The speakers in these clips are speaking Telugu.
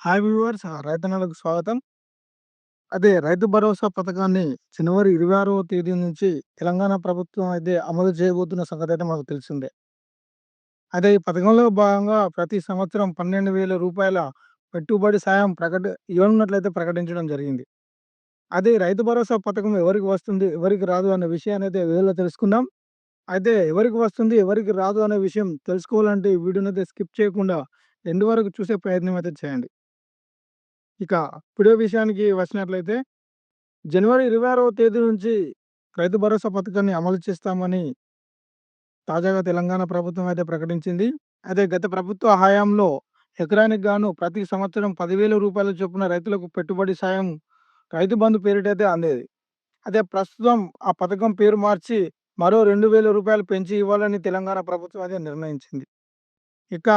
హాయ్ వ్యూవర్స్ రైతన్నలకు స్వాగతం. అదే రైతు భరోసా పథకాన్ని జనవరి 26వ తేదీ నుంచి తెలంగాణ ప్రభుత్వం అయితే అమలు చేయబోతున్న సంగతి అయితే మనకు తెలిసిందే. అదే ఈ పథకంలో భాగంగా ప్రతి సంవత్సరం 12,000 పెట్టుబడి సాయం ప్రకట ఇవ్వనున్నట్లయితే ప్రకటించడం జరిగింది. అదే రైతు భరోసా పథకం ఎవరికి వస్తుంది? ఎవరికి రాదు? అనే విషయాన్ని అయితే వీడియోలో తెలుసుకుందాం. అయితే ఎవరికి వస్తుంది? ఎవరికి రాదు? అనే విషయం తెలుసుకోవాలంటే ఈ వీడియోనైతే స్కిప్ చేయకుండా ఎండు వరకు చూసే ప్రయత్నం అయితే చేయండి. ఇక వీడియో విషయానికి వచ్చినట్లయితే జనవరి 26వ తేదీ నుంచి రైతు భరోసా పథకాన్ని అమలు చేస్తామని తాజాగా తెలంగాణ ప్రభుత్వం అయితే ప్రకటించింది. అయితే గత ప్రభుత్వ హయాంలో ఎకరానికి గాను ప్రతి సంవత్సరం 10,000 చొప్పున రైతులకు పెట్టుబడి సాయం రైతు బంధు పేరిటైతే అందేది. అదే ప్రస్తుతం ఆ పథకం పేరు మార్చి మరో 2,000 పెంచి ఇవ్వాలని తెలంగాణ ప్రభుత్వం అయితే నిర్ణయించింది. ఇక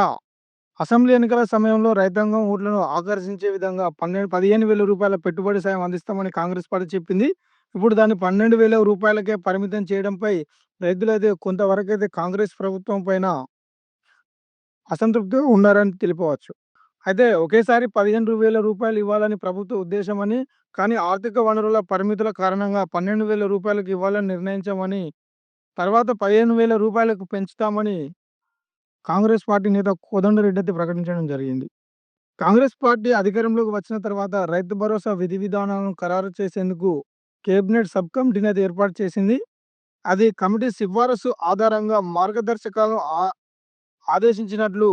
అసెంబ్లీ ఎన్నికల సమయంలో రైతాంగం ఓట్లను ఆకర్షించే విధంగా పన్నెండు పదిహేను వేల రూపాయల పెట్టుబడి సాయం అందిస్తామని కాంగ్రెస్ పార్టీ చెప్పింది. ఇప్పుడు దాన్ని 12,000 పరిమితం చేయడంపై రైతులైతే కొంతవరకైతే కాంగ్రెస్ ప్రభుత్వం పైన అసంతృప్తిగా ఉన్నారని తెలుపవచ్చు. అయితే ఒకేసారి 15,000 ఇవ్వాలని ప్రభుత్వ ఉద్దేశమని, కానీ ఆర్థిక వనరుల పరిమితుల కారణంగా 12,000 ఇవ్వాలని నిర్ణయించామని, తర్వాత 15,000 పెంచుతామని కాంగ్రెస్ పార్టీ నేత కోదండరెడ్డి అయితే ప్రకటించడం జరిగింది. కాంగ్రెస్ పార్టీ అధికారంలోకి వచ్చిన తర్వాత రైతు భరోసా విధి విధానాలను ఖరారు చేసేందుకు కేబినెట్ సబ్ కమిటీని అయితే ఏర్పాటు చేసింది. అది కమిటీ సిఫారసు ఆధారంగా మార్గదర్శకాలను ఆదేశించినట్లు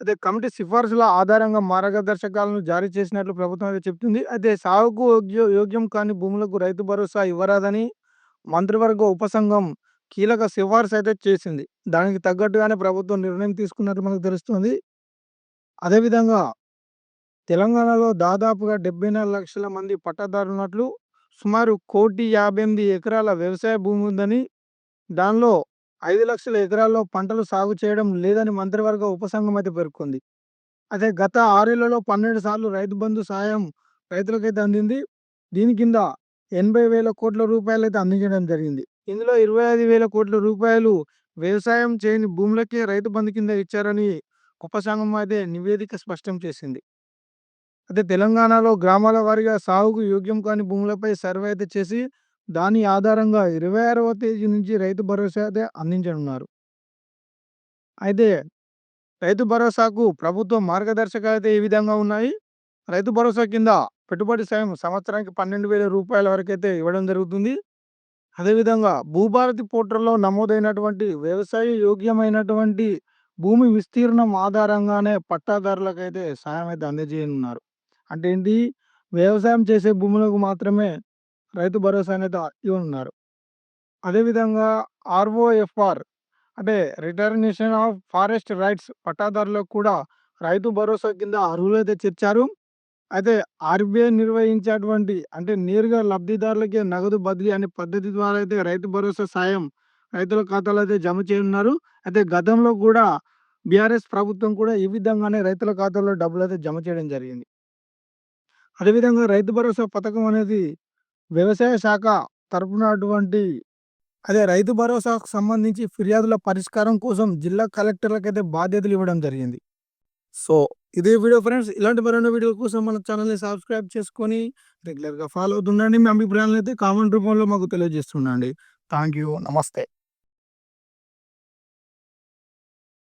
అదే కమిటీ సిఫార్సుల ఆధారంగా మార్గదర్శకాలను జారీ చేసినట్లు ప్రభుత్వం అయితే చెప్తుంది. అయితే సాగుకు యోగ్య యోగ్యం కాని భూములకు రైతు భరోసా ఇవ్వరాదని మంత్రివర్గ ఉపసంఘం కీలక సిఫార్సు అయితే చేసింది. దానికి తగ్గట్టుగానే ప్రభుత్వం నిర్ణయం తీసుకున్నట్లు మనకు తెలుస్తుంది. అదేవిధంగా తెలంగాణలో దాదాపుగా 74 లక్షల మంది పట్టాదారులున్నట్లు, సుమారు 1,58,00,000 ఎకరాల వ్యవసాయ భూమి ఉందని, దానిలో ఐదు లక్షల ఎకరాల్లో పంటలు సాగు చేయడం లేదని మంత్రివర్గ ఉపసంఘం అయితే పేర్కొంది. అయితే గత ఆరేళ్ళలో 12 సార్లు రైతు బంధు సాయం రైతులకైతే అందింది. దీని కింద 80,000 కోట్ల రూపాయలైతే అందించడం జరిగింది. ఇందులో 25,000 కోట్ల వ్యవసాయం చేయని భూములకే రైతు బంధు కింద ఇచ్చారని ఉపసంఘం అయితే నివేదిక స్పష్టం చేసింది. అయితే తెలంగాణలో గ్రామాల వారీగా సాగుకు యోగ్యం కాని భూములపై సర్వే అయితే చేసి దాని ఆధారంగా 26వ తేదీ నుంచి రైతు భరోసా అయితే అందించనున్నారు. అయితే రైతు భరోసాకు ప్రభుత్వ మార్గదర్శకాలు అయితే ఈ విధంగా ఉన్నాయి. రైతు భరోసా కింద పెట్టుబడి సాయం సంవత్సరానికి 12,000 వరకైతే ఇవ్వడం జరుగుతుంది. అదేవిధంగా భూభారతి పోర్టల్‌లో నమోదైనటువంటి వ్యవసాయ యోగ్యమైనటువంటి భూమి విస్తీర్ణం ఆధారంగానే పట్టాదారులకైతే సాయం అయితే అందజేయనున్నారు. అంటే ఏంటి? వ్యవసాయం చేసే భూములకు మాత్రమే రైతు భరోసా అనేది ఇవ్వనున్నారు. అదేవిధంగా ఆర్ఓఎఫ్ఆర్ అంటే రిటర్నేషన్ ఆఫ్ ఫారెస్ట్ రైట్స్ పట్టాదారులకు కూడా రైతు భరోసా కింద అర్హులైతే చేర్చారు. అయితే ఆర్‌బీఐ నిర్వహించేటువంటి అంటే నేరుగా లబ్ధిదారులకే నగదు బదిలీ అనే పద్ధతి ద్వారా అయితే రైతు భరోసా సాయం రైతుల ఖాతాలో అయితే జమ చేయనున్నారు. అయితే గతంలో కూడా బీఆర్ఎస్ ప్రభుత్వం కూడా ఈ విధంగానే రైతుల ఖాతాలో డబ్బులైతే జమ చేయడం జరిగింది. అదేవిధంగా రైతు భరోసా పథకం అనేది వ్యవసాయ శాఖ తరపున అటువంటి అదే రైతు భరోసాకు సంబంధించి ఫిర్యాదుల పరిష్కారం కోసం జిల్లా కలెక్టర్లకైతే బాధ్యతలు ఇవ్వడం జరిగింది. సో ఇదే వీడియో ఫ్రెండ్స్. ఇలాంటి మరెన్నో వీడియోల కోసం మన ఛానల్‌ని సబ్స్క్రైబ్ చేసుకొని రెగ్యులర్‌గా ఫాలో అవుతుండండి. మీ అభిప్రాయాలను అయితే కామెంట్ రూపంలో మాకు తెలియజేస్తుండండి. Thank you. నమస్తే.